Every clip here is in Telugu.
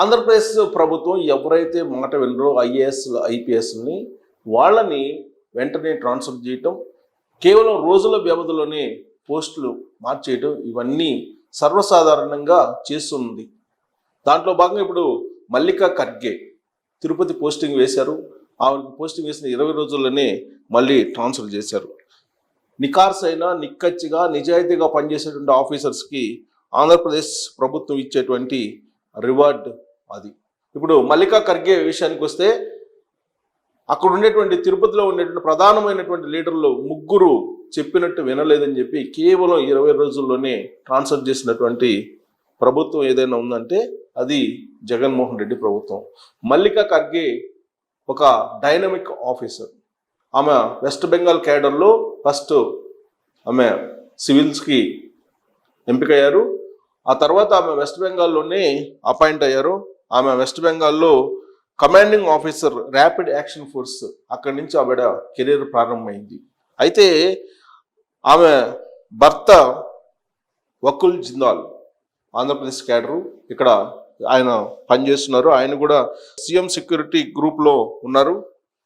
ఆంధ్రప్రదేశ్ ప్రభుత్వం ఎవరైతే మాట వినరో ఐఏఎస్ ఐపీఎస్ని వాళ్ళని వెంటనే ట్రాన్స్ఫర్ చేయటం కేవలం రోజుల వ్యవధిలోనే పోస్టులు మార్చేయటం ఇవన్నీ సర్వసాధారణంగా చేస్తుంది. దాంట్లో భాగంగా ఇప్పుడు మల్లికా ఖర్గే తిరుపతి పోస్టింగ్ వేశారు. ఆమెకు పోస్టింగ్ వేసిన ఇరవై రోజుల్లోనే మళ్ళీ ట్రాన్స్ఫర్ చేశారు. నికార్స్ అయినా నిక్కచ్చిగా నిజాయితీగా పనిచేసేటువంటి ఆఫీసర్స్కి ఆంధ్రప్రదేశ్ ప్రభుత్వం ఇచ్చేటువంటి రివార్డ్ అది. ఇప్పుడు మల్లికా ఖర్గే విషయానికి వస్తే అక్కడ ఉండేటువంటి తిరుపతిలో ఉండేటువంటి ప్రధానమైనటువంటి లీడర్లు ముగ్గురు చెప్పినట్టు వినలేదని చెప్పి కేవలం ఇరవై రోజుల్లోనే ట్రాన్స్ఫర్ చేసినటువంటి ప్రభుత్వం ఏదైనా ఉందంటే అది జగన్మోహన్ రెడ్డి ప్రభుత్వం. మల్లికా ఖర్గే ఒక డైనమిక్ ఆఫీసర్. ఆమె వెస్ట్ బెంగాల్ క్యాడర్లో ఫస్ట్ ఆమె సివిల్స్కి ఎంపికయ్యారు. ఆ తర్వాత ఆమె వెస్ట్ బెంగాల్లోనే అపాయింట్ అయ్యారు. ఆమె వెస్ట్ బెంగాల్లో commanding officer rapid action force అక్కడి నుంచి ఆవిడ కెరీర్ ప్రారంభమైంది. అయితే ఆమె భర్త వకుల్ జిందాల్ ఆంధ్రప్రదేశ్ క్యాడరు ఇక్కడ ఆయన పనిచేస్తున్నారు. ఆయన కూడా సీఎం సెక్యూరిటీ గ్రూప్లో ఉన్నారు.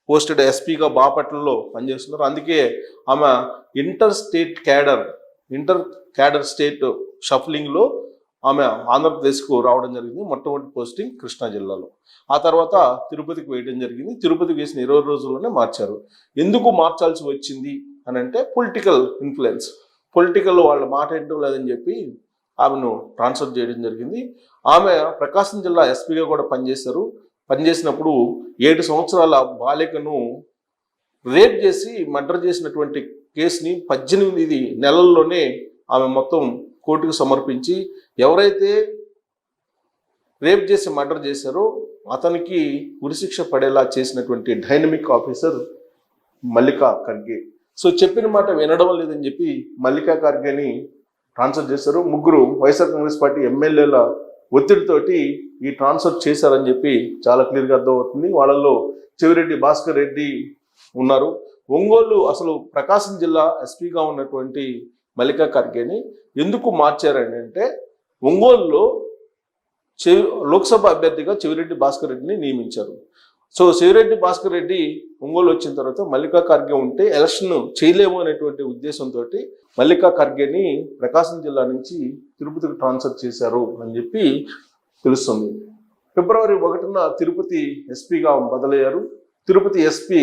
పోస్టెడ్ ఎస్పీగా బాపట్లలో పనిచేస్తున్నారు. అందుకే ఆమె inter state cadre inter cadre state షఫ్లింగ్లో ఆమె ఆంధ్రప్రదేశ్కు రావడం జరిగింది మొట్టమొదటి పోస్టింగ్ కృష్ణా జిల్లాలో. ఆ తర్వాత తిరుపతికి వేయడం జరిగింది. తిరుపతికి వేసిన ఇరవై రోజుల్లోనే మార్చారు. ఎందుకు మార్చాల్సి వచ్చింది అని అంటే పొలిటికల్ ఇన్ఫ్లుయెన్స్. పొలిటికల్ వాళ్ళ మాట ఏంటో లేదని చెప్పి ఆమెను ట్రాన్స్ఫర్ చేయడం జరిగింది. ఆమె ప్రకాశం జిల్లా ఎస్పీగా కూడా పనిచేశారు. పనిచేసినప్పుడు ఏడు సంవత్సరాల బాలికను రేప్ చేసి మర్డర్ చేసినటువంటి కేసుని పద్దెనిమిది నెలల్లోనే ఆమె మొత్తం కోర్టుకు సమర్పించి ఎవరైతే రేప్ చేసి మర్డర్ చేశారో అతనికి ఉరిశిక్ష పడేలా చేసినటువంటి dynamic officer Mallika Kharge. So చెప్పిన మాట వినడం లేదని చెప్పి మల్లికా ఖర్గేని ట్రాన్స్ఫర్ చేశారు. ముగ్గురు వైఎస్ఆర్ కాంగ్రెస్ పార్టీ ఎమ్మెల్యేల ఒత్తిడితోటి ఈ ట్రాన్స్ఫర్ చేశారని చెప్పి చాలా క్లియర్గా అర్థమవుతుంది. వాళ్ళల్లో చెవిరెడ్డి భాస్కర్ రెడ్డి ఉన్నారు. ఒంగోలు అసలు ప్రకాశం జిల్లా ఎస్పీగా ఉన్నటువంటి మల్లికా ఖర్గేని ఎందుకు మార్చారని అంటే ఒంగోలులో చెవి లోక్సభ అభ్యర్థిగా చెవిరెడ్డి భాస్కర్ రెడ్డిని నియమించారు. సో శివిరెడ్డి భాస్కర్ రెడ్డి ఒంగోలు వచ్చిన తర్వాత మల్లికా ఖర్గే ఉంటే ఎలక్షన్ చేయలేము అనేటువంటి ఉద్దేశంతో మల్లికా ఖర్గేని ప్రకాశం జిల్లా నుంచి తిరుపతికి ట్రాన్స్ఫర్ చేశారు అని చెప్పి తెలుస్తుంది. ఫిబ్రవరి ఒకటిన తిరుపతి ఎస్పీగా బదలయ్యారు. తిరుపతి ఎస్పీ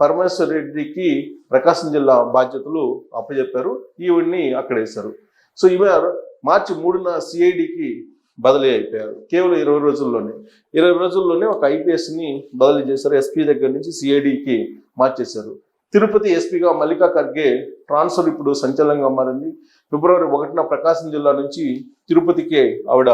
పరమేశ్వర్ రెడ్డికి ప్రకాశం జిల్లా బాధ్యతలు అప్పచెప్పారు. ఈవిడ్ని అక్కడ వేశారు సో ఈమె మార్చి మూడున సిఐడికి బదిలీ అయిపోయారు. కేవలం ఇరవై రోజుల్లోనే. ఇరవై రోజుల్లోనే ఒక ఐపీఎస్ని బదిలీ చేశారు. ఎస్పీ దగ్గర నుంచి సిఐడికి మార్చేశారు. తిరుపతి ఎస్పీగా మల్లికా ఖర్గే ట్రాన్స్ఫర్ ఇప్పుడు సంచలనంగా మారింది. ఫిబ్రవరి ఒకటిన ప్రకాశం జిల్లా నుంచి తిరుపతికే ఆవిడ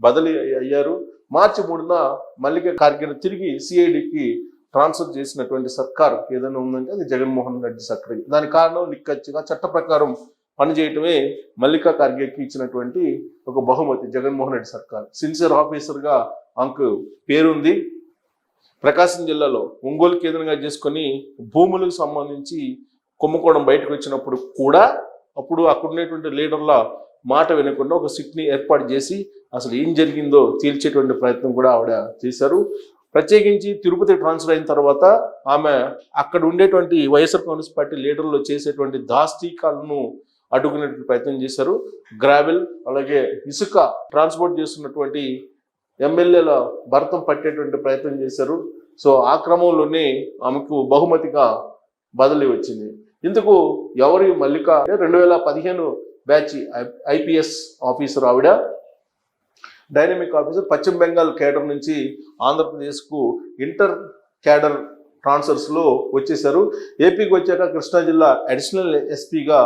బదిలీ అయ్యారు. మార్చి మూడున మల్లికా ఖార్గేను తిరిగి సిఐడికి ట్రాన్స్ఫర్ చేసినటువంటి సర్కార్ ఏదైనా ఉందంటే అది జగన్మోహన్ రెడ్డి సర్కార్. దానికి కారణం నిక్కచ్చిగా చట్ట ప్రకారం పనిచేయటమే మల్లికా ఖార్గేకి ఇచ్చినటువంటి ఒక బహుమతి జగన్మోహన్ రెడ్డి సర్కార్. సిన్సియర్ ఆఫీసర్గా ఆమెకు పేరుంది. ప్రకాశం జిల్లాలో ఒంగోలు కేంద్రంగా చేసుకొని భూములకు సంబంధించి కుంభకోణం బయటకు వచ్చినప్పుడు కూడా అప్పుడు అక్కడ ఉండేటువంటి లీడర్ల మాట వినకుండా ఒక సిట్ని ఏర్పాటు చేసి అసలు ఏం జరిగిందో తేల్చేటువంటి ప్రయత్నం కూడా ఆవిడ చేశారు. ప్రత్యేకించి తిరుపతి ట్రాన్స్ఫర్ అయిన తర్వాత ఆమె అక్కడ ఉండేటువంటి వైఎస్ఆర్ కాంగ్రెస్ పార్టీ లీడర్లు చేసేటువంటి దాస్తీకాలను అడ్డుకునేటువంటి ప్రయత్నం చేశారు. గ్రావెల్ అలాగే ఇసుక ట్రాన్స్పోర్ట్ చేస్తున్నటువంటి ఎమ్మెల్యేల భరతం పట్టేటువంటి ప్రయత్నం చేశారు. సో ఆ క్రమంలోనే ఆమెకు బహుమతిగా బదిలీ వచ్చింది. ఇందుకు ఎవరి మల్లిక రెండు వేల పదిహేను బ్యాచ్ ఐపీఎస్ ఆఫీసర్ ఆవిడ dynamic officer Paschim Bengal cadre నుంచి ఆంధ్రప్రదేశ్కు ఇంటర్ క్యాడర్ ట్రాన్స్ఫర్స్లో వచ్చేశారు. ఏపీకి వచ్చాక కృష్ణా జిల్లా అడిషనల్ ఎస్పీగా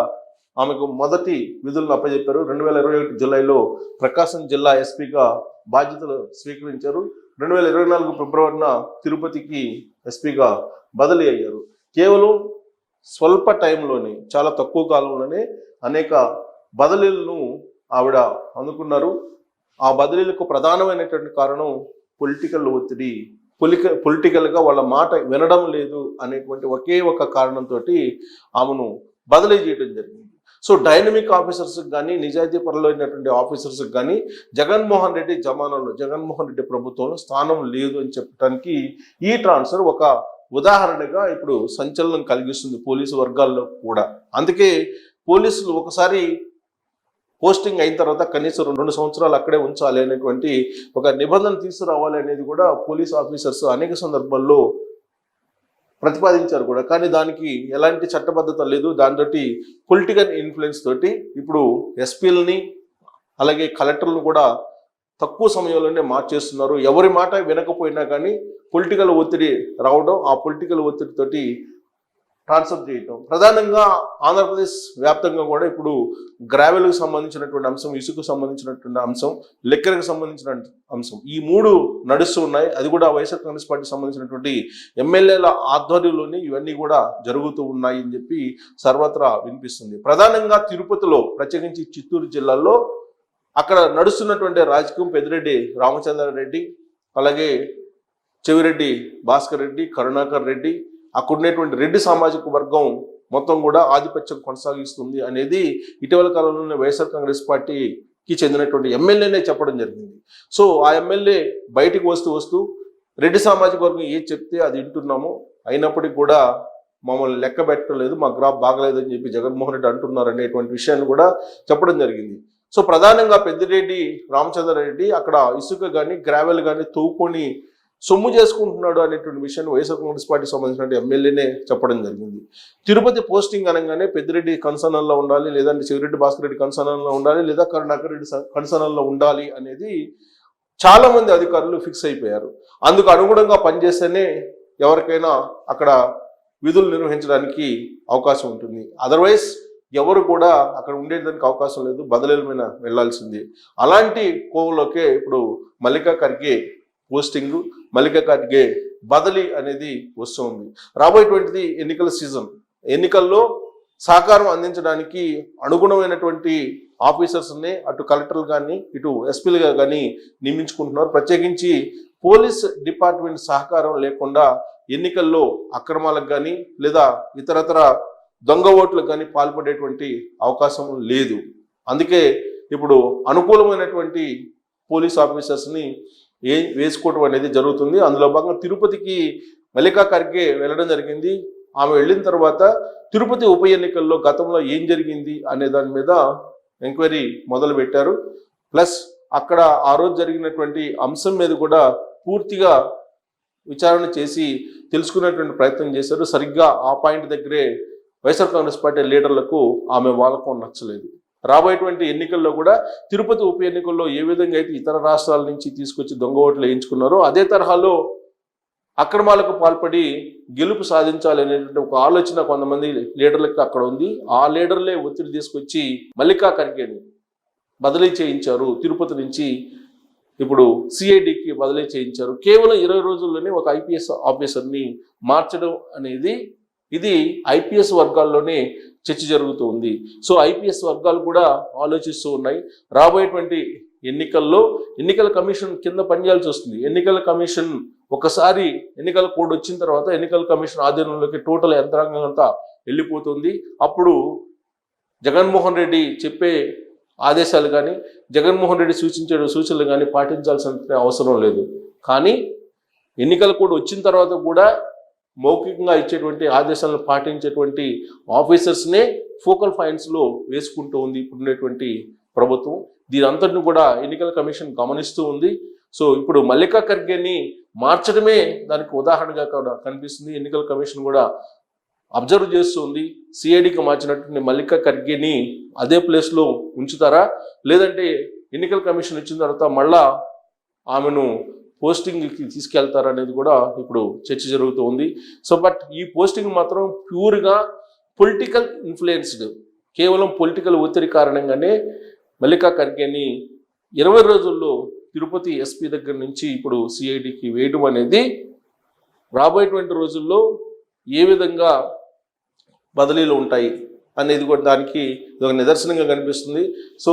ఆమెకు మొదటి విధులను అప్పచెప్పారు రెండు వేల ఇరవై ఒకటి జూలైలో ప్రకాశం జిల్లా ఎస్పీగా బాధ్యతలు స్వీకరించారు. రెండు వేల ఇరవై నాలుగు ఫిబ్రవరిన తిరుపతికి ఎస్పీగా బదిలీ అయ్యారు. కేవలం స్వల్ప టైంలోనే చాలా తక్కువ కాలంలోనే అనేక బదిలీలను ఆవిడ అందుకున్నారు. ఆ బదిలీలకు ప్రధానమైనటువంటి కారణం పొలిటికల్ ఒత్తిడి. పొలిక పొలిటికల్గా వాళ్ళ మాట వినడం లేదు అనేటువంటి ఒకే ఒక కారణంతో ఆమెను బదిలీ చేయడం జరిగింది. సో డైనమిక్ ఆఫీసర్స్కి కానీ నిజాయితీ పరులైనటువంటి ఆఫీసర్స్కి కానీ జగన్మోహన్ రెడ్డి జమానాలో జగన్మోహన్ రెడ్డి ప్రభుత్వంలో స్థానం లేదు అని చెప్పడానికి ఈ ట్రాన్స్ఫర్ ఒక ఉదాహరణగా ఇప్పుడు సంచలనం కలిగిస్తుంది పోలీసు వర్గాల్లో కూడా. అందుకే పోలీసులు ఒకసారి పోస్టింగ్ అయిన తర్వాత కనీసం రెండు సంవత్సరాలు అక్కడే ఉంచాలి అనేటువంటి ఒక నిబంధన తీసుకురావాలి అనేది కూడా పోలీస్ ఆఫీసర్స్ అనేక సందర్భాల్లో ప్రతిపాదించారు కూడా. కానీ దానికి ఎలాంటి చట్టబద్ధత లేదు. దాంతో పొలిటికల్ ఇన్ఫ్లుయెన్స్ తోటి ఇప్పుడు ఎస్పీలని అలాగే కలెక్టర్లను కూడా తక్కువ సమయంలోనే మార్చేస్తున్నారు. ఎవరి మాట వినకపోయినా కానీ పొలిటికల్ ఒత్తిడి రావడం ఆ పొలిటికల్ ఒత్తిడితోటి ట్రాన్స్ఫర్ చేయటం. ప్రధానంగా ఆంధ్రప్రదేశ్ వ్యాప్తంగా కూడా ఇప్పుడు గ్రావెల్కు సంబంధించినటువంటి అంశం ఇసుకు సంబంధించినటువంటి అంశం లెక్కలకు సంబంధించిన అంశం ఈ మూడు నడుస్తూ ఉన్నాయి. అది కూడా వైఎస్ఆర్ కాంగ్రెస్ పార్టీకి సంబంధించినటువంటి ఎమ్మెల్యేల ఆధ్వర్యంలోనే ఇవన్నీ కూడా జరుగుతూ ఉన్నాయి అని చెప్పి సర్వత్రా వినిపిస్తుంది. ప్రధానంగా తిరుపతిలో ప్రత్యేకించి చిత్తూరు జిల్లాలో అక్కడ నడుస్తున్నటువంటి రాజకీయం పెద్దిరెడ్డి రామచంద్రారెడ్డి అలాగే చెవిరెడ్డి భాస్కర్ రెడ్డి కరుణాకర్ రెడ్డి అక్కడ ఉన్నటువంటి రెడ్డి సామాజిక వర్గం మొత్తం కూడా ఆధిపత్యం కొనసాగిస్తుంది అనేది ఇటీవల కాలంలోనే వైఎస్ఆర్ కాంగ్రెస్ పార్టీకి చెందినటువంటి ఎమ్మెల్యేనే చెప్పడం జరిగింది. సో ఆ ఎమ్మెల్యే బయటికి వస్తూ వస్తూ రెడ్డి సామాజిక వర్గం ఏది చెప్తే అది వింటున్నాము అయినప్పటికీ కూడా మమ్మల్ని లెక్క పెట్టడం లేదు మా గ్రాఫ్ బాగలేదని చెప్పి జగన్మోహన్ రెడ్డి అంటున్నారు అనేటువంటి విషయాన్ని కూడా చెప్పడం జరిగింది. సో ప్రధానంగా పెద్దిరెడ్డి రామచంద్రారెడ్డి అక్కడ ఇసుక కానీ గ్రావెల్ కానీ తవ్వుకొని సొమ్ము చేసుకుంటున్నాడు అనేటువంటి విషయాన్ని వైఎస్ఆర్ కాంగ్రెస్ పార్టీ సంబంధించిన ఎమ్మెల్యేనే చెప్పడం జరిగింది. తిరుపతి పోస్టింగ్ అనగానే పెద్దిరెడ్డి కన్సర్నల్లో ఉండాలి లేదంటే చెవిరెడ్డి భాస్కర్ రెడ్డి కన్సర్నల్లో ఉండాలి లేదా కరుణాకర్ రెడ్డి కన్సర్నల్లో ఉండాలి అనేది చాలామంది అధికారులు ఫిక్స్ అయిపోయారు. అందుకు అనుగుణంగా పనిచేస్తేనే ఎవరికైనా అక్కడ విధులు నిర్వహించడానికి అవకాశం ఉంటుంది. అదర్వైజ్ ఎవరు కూడా అక్కడ ఉండేదానికి అవకాశం లేదు బదిలీల మీద వెళ్ళాల్సింది. అలాంటి కోవలోకే ఇప్పుడు మల్లికా ఖర్గే పోస్టింగ్ మల్లిక ఖర్గే బదిలీ అనేది వస్తుంది. రాబోయేటువంటిది ఎన్నికల సీజన్. ఎన్నికల్లో సహకారం అందించడానికి అనుగుణమైనటువంటి ఆఫీసర్స్ని అటు కలెక్టర్లు కానీ ఇటు ఎస్పీలుగా కానీ నియమించుకుంటున్నారు. ప్రత్యేకించి పోలీస్ డిపార్ట్మెంట్ సహకారం లేకుండా ఎన్నికల్లో అక్రమాలకు కానీ లేదా ఇతరతర దొంగ ఓట్లకు కానీ పాల్పడేటువంటి అవకాశం లేదు. అందుకే ఇప్పుడు అనుకూలమైనటువంటి పోలీస్ ఆఫీసర్స్ని ఏ వేసుకోవడం అనేది జరుగుతుంది. అందులో భాగంగా తిరుపతికి మల్లికా ఖర్గే వెళ్ళడం జరిగింది. ఆమె వెళ్ళిన తర్వాత తిరుపతి ఉప ఎన్నికల్లో గతంలో ఏం జరిగింది అనే దాని మీద ఎంక్వైరీ మొదలు పెట్టారు. ప్లస్ అక్కడ ఆ రోజు జరిగినటువంటి అంశం మీద కూడా పూర్తిగా విచారణ చేసి తెలుసుకునేటువంటి ప్రయత్నం చేశారు. సరిగ్గా ఆ పాయింట్ దగ్గరే వైఎస్ఆర్ కాంగ్రెస్ పార్టీ లీడర్లకు ఆమె వాళ్ళకు నచ్చలేదు. రాబోయేటువంటి ఎన్నికల్లో కూడా తిరుపతి ఉప ఎన్నికల్లో ఏ విధంగా అయితే ఇతర రాష్ట్రాల నుంచి తీసుకొచ్చి దొంగ ఓట్లు వేయించుకున్నారో అదే తరహాలో అక్రమాలకు పాల్పడి గెలుపు సాధించాలి అనేటువంటి ఒక ఆలోచన కొంతమంది లీడర్లకు అక్కడ ఉంది. ఆ లీడర్లే ఒత్తిడి తీసుకొచ్చి మల్లికా ఖర్గేని బదిలీ చేయించారు తిరుపతి నుంచి. ఇప్పుడు సిఐడికి బదిలీ చేయించారు. కేవలం ఇరవై రోజుల్లోనే ఒక ఐపీఎస్ ఆఫీసర్ని మార్చడం అనేది ఇది ఐపీఎస్ వర్గాల్లోనే చర్చ జరుగుతూ ఉంది. సో ఐపీఎస్ వర్గాలు కూడా ఆలోచిస్తూ ఉన్నాయి. రాబోయేటువంటి ఎన్నికల్లో ఎన్నికల కమిషన్ కింద పనిచేయాల్సి వస్తుంది. ఎన్నికల కమిషన్ ఒకసారి ఎన్నికల కోడ్ వచ్చిన తర్వాత ఎన్నికల కమిషన్ ఆధీనంలోకి టోటల్ యంత్రాంగం అంతా వెళ్ళిపోతుంది. అప్పుడు జగన్మోహన్ రెడ్డి చెప్పే ఆదేశాలు కానీ జగన్మోహన్ రెడ్డి సూచించే సూచనలు కానీ పాటించాల్సిన అవసరం లేదు. కానీ ఎన్నికల కోడ్ వచ్చిన తర్వాత కూడా మౌఖికంగా ఇచ్చేటువంటి ఆదేశాలను పాటించేటువంటి ఆఫీసర్స్నే ఫోకల్ ఫైన్స్లో వేసుకుంటూ ఉంది ఇప్పుడున్నటువంటి ప్రభుత్వం. దీని అంతటిని కూడా ఎన్నికల కమిషన్ గమనిస్తూ ఉంది. సో ఇప్పుడు మల్లికా ఖర్గేని మార్చడమే దానికి ఉదాహరణగా కూడా కనిపిస్తుంది. ఎన్నికల కమిషన్ కూడా అబ్జర్వ్ చేస్తుంది సిఐడికి మార్చినటువంటి మల్లికా ఖర్గేని అదే ప్లేస్లో ఉంచుతారా? లేదంటే ఎన్నికల కమిషన్ ఇచ్చిన తర్వాత మళ్ళా ఆమెను పోస్టింగ్కి తీసుకెళ్తారనేది కూడా ఇప్పుడు చర్చ జరుగుతూ ఉంది. సో బట్ ఈ పోస్టింగ్ మాత్రం ప్యూర్గా పొలిటికల్ ఇన్ఫ్లుయెన్స్డ్ కేవలం పొలిటికల్ ఒత్తిడి కారణంగానే మల్లికా ఖర్గేని ఇరవై రోజుల్లో తిరుపతి ఎస్పీ దగ్గర నుంచి ఇప్పుడు సిఐడికి వేయడం అనేది రాబోయేటువంటి రోజుల్లో ఏ విధంగా బదిలీలు ఉంటాయి అనేది కూడా దానికి ఒక నిదర్శనంగా కనిపిస్తుంది. సో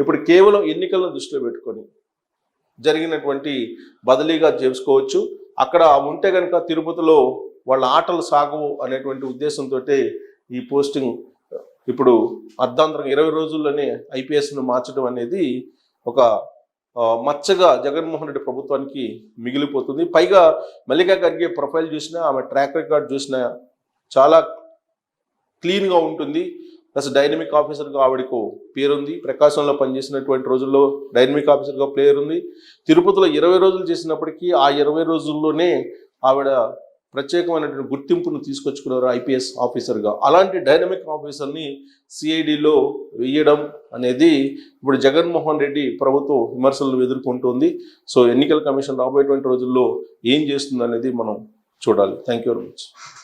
ఇప్పుడు కేవలం ఎన్నికలను దృష్టిలో పెట్టుకొని జరిగినటువంటి బదిలీగా చేసుకోవచ్చు అక్కడ ఉంటే కనుక తిరుపతిలో వాళ్ళ ఆటలు సాగవు అనేటువంటి ఉద్దేశంతో ఈ పోస్టింగ్ ఇప్పుడు అర్ధాంతరం ఇరవై రోజుల్లోనే ఐపీఎస్ను మార్చడం అనేది ఒక మచ్చగా జగన్మోహన్ రెడ్డి ప్రభుత్వానికి మిగిలిపోతుంది. పైగా మల్లికా ఖర్గే ప్రొఫైల్ చూసినా ఆమె ట్రాక్ రికార్డ్ చూసినా చాలా క్లీన్గా ఉంటుంది. ప్లస్ డైనమిక్ ఆఫీసర్గా ఆవిడకు పేరుంది ప్రకాశంలో పనిచేసినటువంటి రోజుల్లో డైనమిక్ ఆఫీసర్గా పేరుంది తిరుపతిలో ఇరవై రోజులు చేసినప్పటికీ ఆ ఇరవై రోజుల్లోనే ఆవిడ ప్రత్యేకమైనటువంటి గుర్తింపును తీసుకొచ్చుకున్నారు ఐపీఎస్ ఆఫీసర్గా అలాంటి డైనమిక్ ఆఫీసర్ని సిఐడిలో వేయడం అనేది ఇప్పుడు జగన్మోహన్ రెడ్డి ప్రభుత్వం విమర్శలను ఎదుర్కొంటుంది. సో ఎన్నికల కమిషన్ రాబోయేటువంటి రోజుల్లో ఏం చేస్తుంది అనేది మనం చూడాలి. Thank you very much